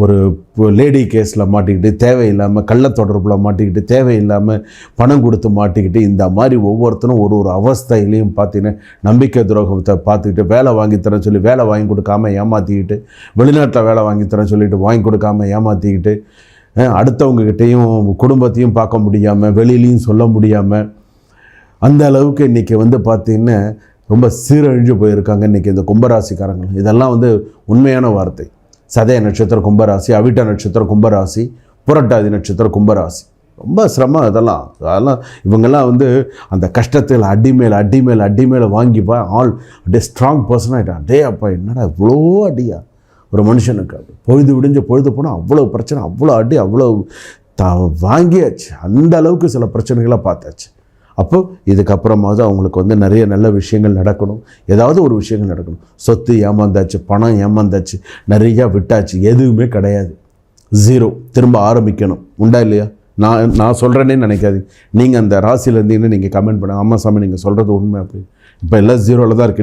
ஒரு லேடி கேஸில் மாட்டிக்கிட்டு தேவையில்லாமல் கள்ள தொடர்பில் மாட்டிக்கிட்டு தேவையில்லாமல் பணம் கொடுத்து மாட்டிக்கிட்டு இந்த மாதிரி ஒவ்வொருத்தரும் ஒரு ஒரு அவஸ்தையிலையும் பார்த்தீங்கன்னா நம்பிக்கை துரோகத்தை பார்த்துக்கிட்டு வேலை வாங்கி தரேன் சொல்லி வேலை வாங்கி கொடுக்காம ஏமாற்றிக்கிட்டு வெளிநாட்டில் வேலை வாங்கி தரேன் சொல்லிட்டு வாங்கி கொடுக்காம ஏமாற்றிக்கிட்டு அஹ், குடும்பத்தையும் பார்க்க முடியாமல் வெளியிலையும் சொல்ல முடியாமல் அந்த அளவுக்கு இன்றைக்கி வந்து பார்த்திங்கன்னா ரொம்ப சீரழிஞ்சு போயிருக்காங்க இன்றைக்கி இந்த கும்பராசிக்காரங்க. இதெல்லாம் வந்து உண்மையான வார்த்தை. சதய நட்சத்திரம் கும்பராசி அவிட்ட நட்சத்திரம் கும்பராசி புரட்டாதி நட்சத்திரம் கும்பராசி. ரொம்ப சிரமம் இதெல்லாம் அதெல்லாம் இவங்கெல்லாம் வந்து அந்த கஷ்டத்தில் அடி மேல் அடி மேல் அடி மேலே வாங்கிப்பா ஆல் அப்படியே ஸ்ட்ராங் பர்சன் ஆகிட்டான் டே அப்பா என்னடா இவ்வளோ அடியா? ஒரு மனுஷனுக்கு அப்படி பொழுது விடிஞ்சு பொழுது போனால் அவ்வளோ பிரச்சனை அவ்வளோ அடி அவ்வளோ த வாங்கியாச்சு. அந்த அளவுக்கு சில பிரச்சனைகளை பார்த்தாச்சு. அப்போது இதுக்கப்புறமாவது அவங்களுக்கு வந்து நிறைய நல்ல விஷயங்கள் நடக்கணும். ஏதாவது ஒரு விஷயங்கள் நடக்கணும். சொத்து ஏமாந்தாச்சு பணம் ஏமாந்தாச்சு நிறையா விட்டாச்சு. எதுவுமே கிடையாது. ஜீரோ திரும்ப ஆரம்பிக்கணும். உண்டா இல்லையா? நான் நான் சொல்கிறேன்னே நினைக்காதீங்க. நீங்கள் அந்த ராசியில் இருந்தீங்கன்னு நீங்கள் கமெண்ட் பண்ணுங்கள் ஆமாம் சாமி நீங்கள் சொல்கிறது உண்மை அப்படி இப்போ எல்லாம் ஜீரோவில் தான் இருக்குது